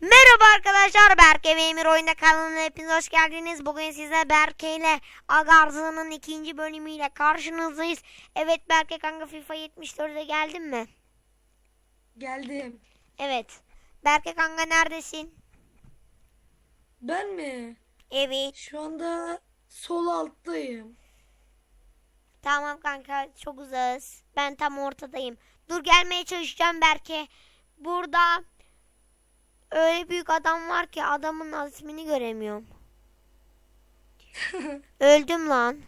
Merhaba arkadaşlar Berke ve Emir Oyunda kanalına hepiniz hoş geldiniz. Bugün size Berke ile Agarzı'nın ikinci bölümüyle karşınızdayız. Evet Berke kanka FIFA 74'e geldin mi? Geldim. Evet. Berke kanka neredesin? Ben mi? Evet. Şu anda sol alttayım. Tamam kanka çok uzağız. Ben tam ortadayım. Dur gelmeye çalışacağım Berke. Burada öyle büyük adam var ki adamın ismini göremiyorum. Öldüm lan.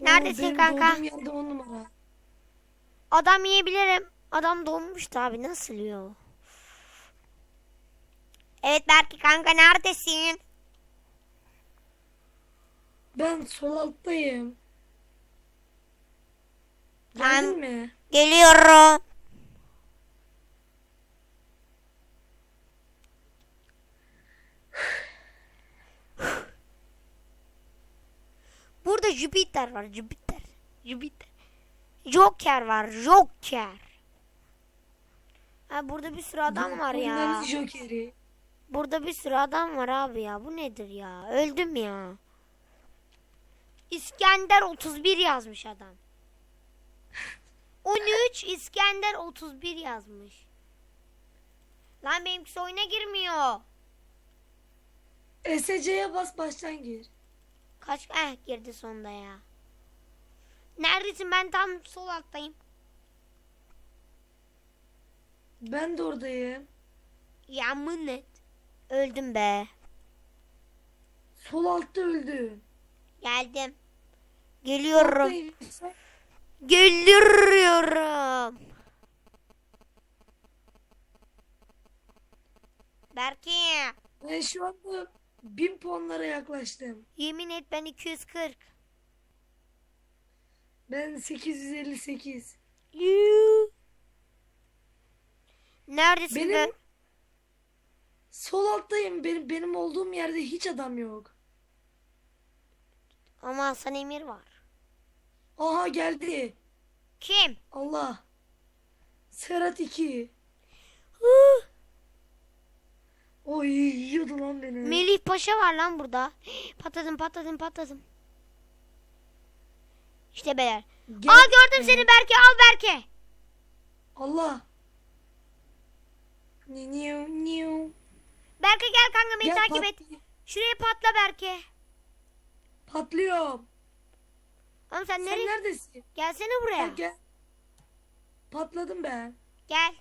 Neredesin Benim kanka? doğduğum yerde on numara. Adam yiyebilirim. Adam donmuştu abi nasıl yiyor? Evet Berke kanka neredesin? Ben sol alttayım. Geldin mi? Geliyorum. Burada Jüpiter var. Jüpiter. Jüpiter. Joker var. Joker. Ha, burada bir sürü adam var ya. Joker'i. Burada bir sürü adam var abi ya. Bu nedir ya? Öldüm ya. İskender 31 yazmış adam. 13 İskender 31 yazmış. Lan benimkisi oyuna girmiyor. SC'ye bas baştan gir. Kaç eh girdi sonunda ya. Neredesin? Ben tam sol alttayım. Ben de oradayım. Ya mınnet. Öldüm be. Sol altta öldüm. Geldim. Geliyorum. Geliyorum. Berke. Ben şu anda bin puanlara yaklaştım. Yemin et ben 240. Ben 858. Yuh. Neredesin Benim be? sol alttayım. Benim benim olduğum yerde hiç adam yok. Ama Hasan Emir var. Aha geldi. Kim? Allah. Serhat 2. Huh. Oy yiyordu lan beni. Melih Paşa var lan burada. Patladım patladım patladım. İşte beyler. Gel- Aa gördüm seni Berke al Berke. Allah. Ni- Niu niu. Berke gel kanka beni Gel, takip pat- et. Şuraya patla Berke. Patlıyorum. Oğlum sen Sen nereye? neredesin? Gelsene buraya. Gel gel. Patladım ben. Gel.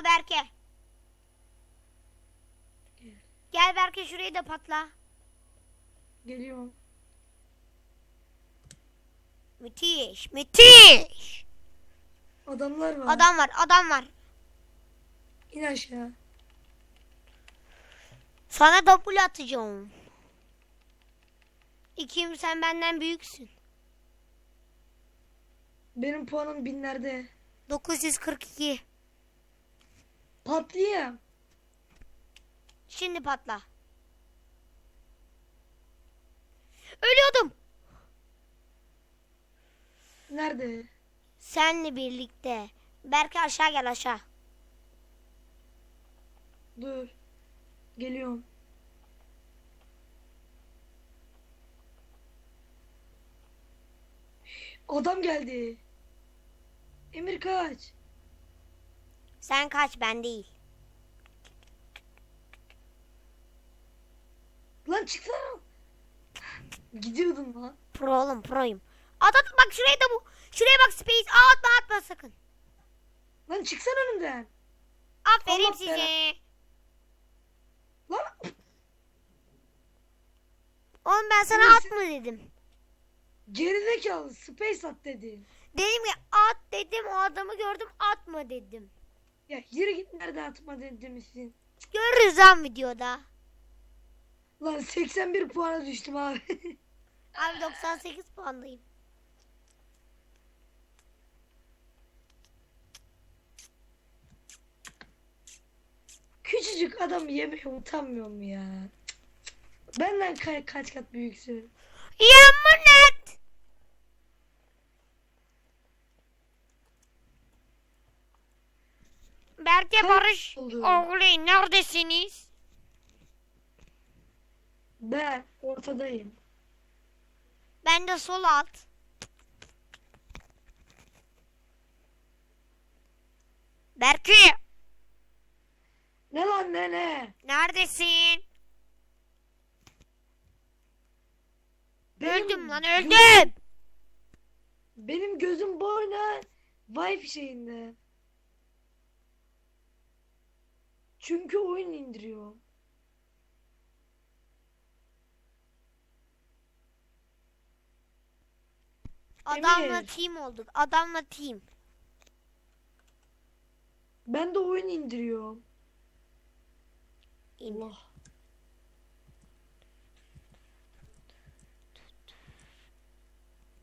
Al Berke. Gel. Berke şurayı da patla. Geliyorum. Müthiş, müthiş. Adamlar var. Adam var, adam var. İn aşağı. Sana double atacağım. İkim sen benden büyüksün. Benim puanım binlerde. 942. Patlayayım. Şimdi patla. Ölüyordum. Nerede? Senle birlikte. Berke aşağı gel aşağı. Dur. Geliyorum. Adam geldi. Emir kaç. Sen kaç ben değil. Lan çıksana. Gidiyordum lan. Pro oğlum proyum. At at bak şuraya da bu. Şuraya bak space. Aa, atma atma sakın. Lan çıksana önümden. Aferin Allah size. belanı. Lan Oğlum ben sana Neyse. atma dedim. gerizekalı space at dedin. Dedim ki at dedim o adamı gördüm atma dedim. Ya yürü git nerede atma demişsin. Görürüz lan videoda. Lan 81 puana düştüm abi. Abi 98 puandayım. Küçücük adam yemeye utanmıyor mu ya? Benden ka- kaç kat büyüksün. Et. Kaç Barış oğlu neredesiniz? Ben ortadayım. Ben de sol alt. Berke Ne lan ne ne? neredesin? Benim öldüm lan öldüm. Benim gözüm bu oyuna Wi-Fi şeyinde. Çünkü oyun indiriyor. Adamla Emir. team olduk. Adamla team. Ben de oyun indiriyorum. İn. Allah.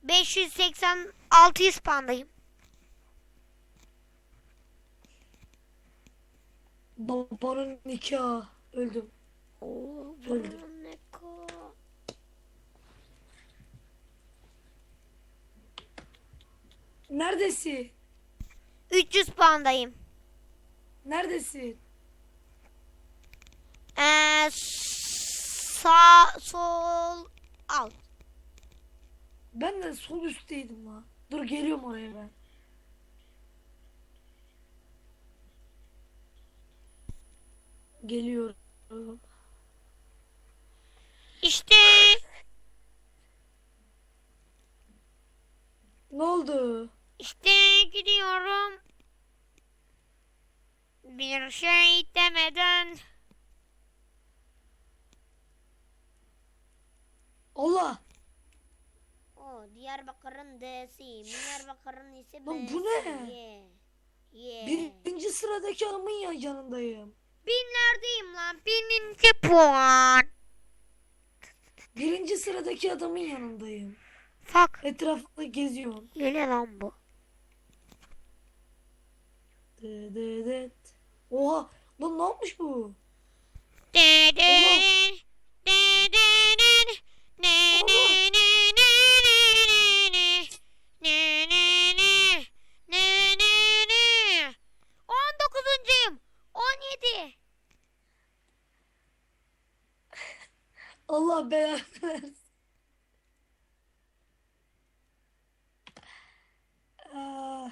Beş yüz seksen altı yüz Babanın nikahı. Öldüm. Oo, Öldü. bu ne ko- Neredesin? 300 pandayım. Neredesin? Ee, sağ sol alt. Ben de sol üstteydim ha. Dur geliyorum oraya ben. Geliyorum. İşte Ne oldu? işte gidiyorum. Bir şey demeden Allah! O Diyarbakır'ın D'si, Diyarbakır'ın ise Lan bu ne? Ye. Ye. Birinci sıradaki adamın ya yanındayım. Binlerdeyim lan. Bininci puan. Birinci sıradaki adamın yanındayım. Fuck. Etrafında geziyorum. Yine lan bu. Dıt. Oha! Lan ne yapmış bu? De de Allah belanı versin. Ah,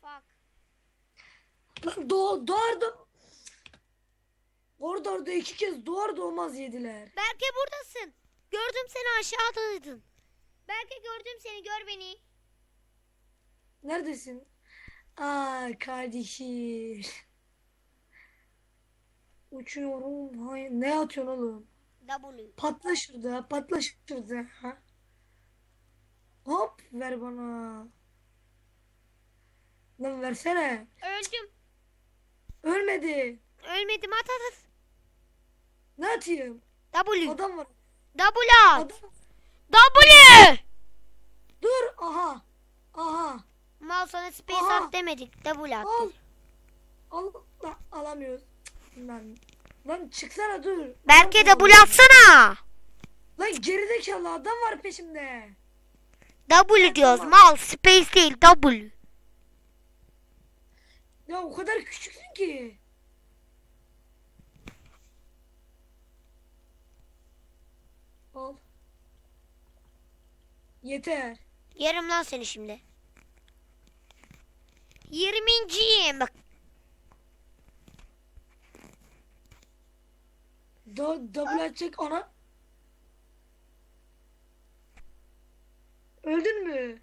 Fuck Lan doğ doğardım. Orada orada iki kez doğar doğmaz yediler. Belki buradasın gördüm seni aşağıdaydın Belki gördüm seni gör beni Neredesin? Aa kardeşim. Uçuyorum. Hayır. Ne atıyorsun oğlum? W Patla şurada. Patla şurada. Ha? Hop ver bana. Lan versene. öldüm Ölmedi. ölmedim at at at Ne atayım? W Adam var. W at Adam. W Dur. Aha. Aha. Mal sana space Aha. at demedik W at Al. Al. Alamıyoruz. Lan. Lan çıksana dur. Belki Lan, W atsana Lan geridekalı adam var peşimde. W diyoruz mal space değil W. Ya o kadar küçüksün ki. Al. Yeter. Yerim lan seni şimdi. Yirminciyim bak. Da double atacak ana. Öldün mü?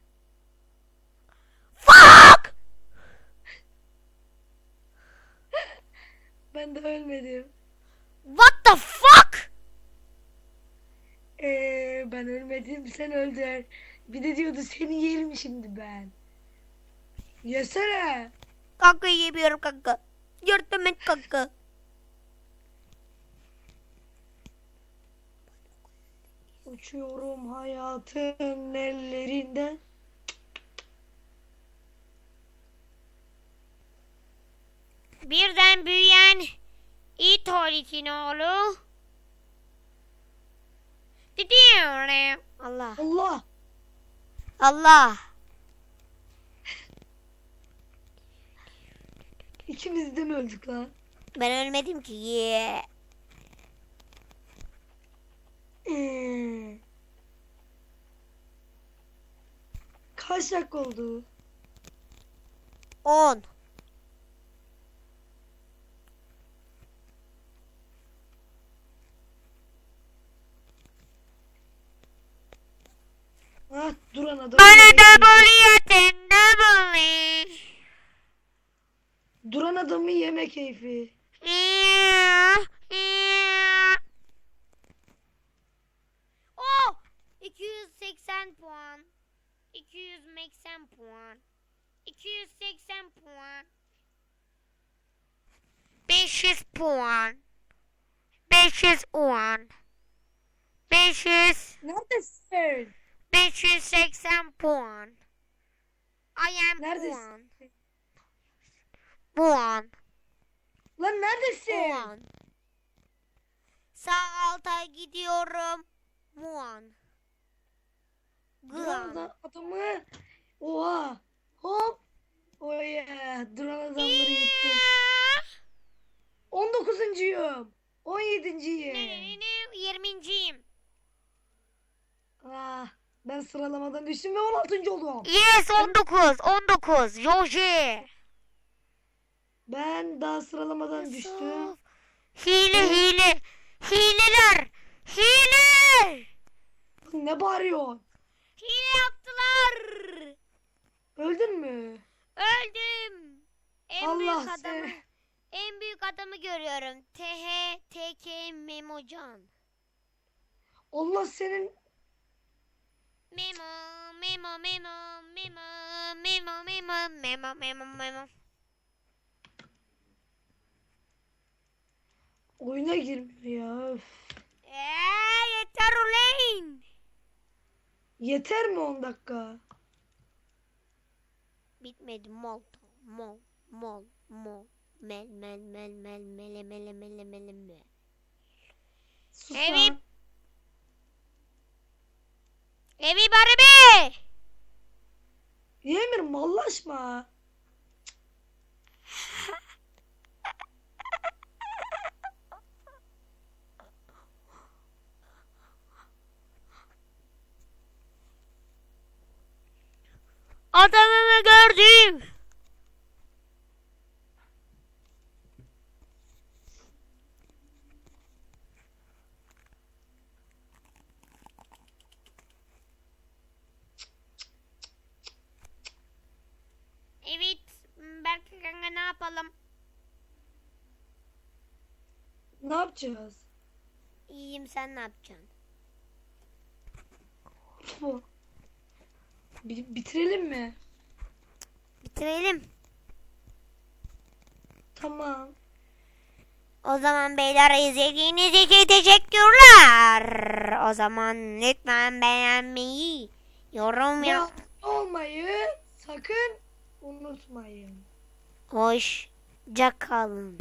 Fuck! Ben de ölmedim. What the fuck? Ee, ben ölmedim sen öldün. Bir de diyordu seni yerim şimdi ben. Yesene. Kanka yemiyorum kanka. Yardım et kanka. Uçuyorum hayatın ellerinden. Birden büyüyen it tuvaletin oğlu. Didiyorum. Allah. Allah. Allah. İkimiz de mi öldük lan? Ben ölmedim ki. Yeah. Ee. Kaç dakika oldu? 10. Ah duran adam. Bana double yatın double. Duran adamı yeme keyfi. Oh! 280 puan. 280 puan. 280 puan. 500 puan. 500 puan. 500 Neredesin? 580 puan. I am Neredesin? puan. Puan. Lan neredesin? Puan. Sağ alta gidiyorum. Muan. Duran Guan. ada- adamı. Oha. Hop. Oh yeah. Duran adamları yuttum. 19.yum. 17.yim. Yirminciyim. Ah, ben sıralamadan düştüm ve 16. oldum. Yes 19. 19. Yoji. Ben daha sıralamadan düştüm. Hile hile. Hileler. Hile. Ne bağırıyorsun? Hile yaptılar. Öldün mü? Öldüm. En Allah büyük adamı. seni. En büyük adamı görüyorum. TH TK Memocan. Allah senin Memo, memo, memo, memo, memo, memo, memo, memo, memo. oyuna girmiyor ya. Öf. Eee yeter ulan. Yeter mi 10 dakika? Bitmedi mol, mol, mol, mol. Mel, mel, mel, mel, mele, mele, mele, mele, mele. Sus lan. Evi Barbie. Yemir mallaşma. Adamımı gördüm. Evet, Berke kanka ne yapalım? Ne yapacağız? İyiyim sen ne yapacaksın? Bu. Bi- bitirelim mi? Bitirelim. Tamam. O zaman beyler izlediğiniz için teşekkürler. O zaman lütfen beğenmeyi, yorum yap. abone olmayı sakın unutmayın. Hoşça kalın.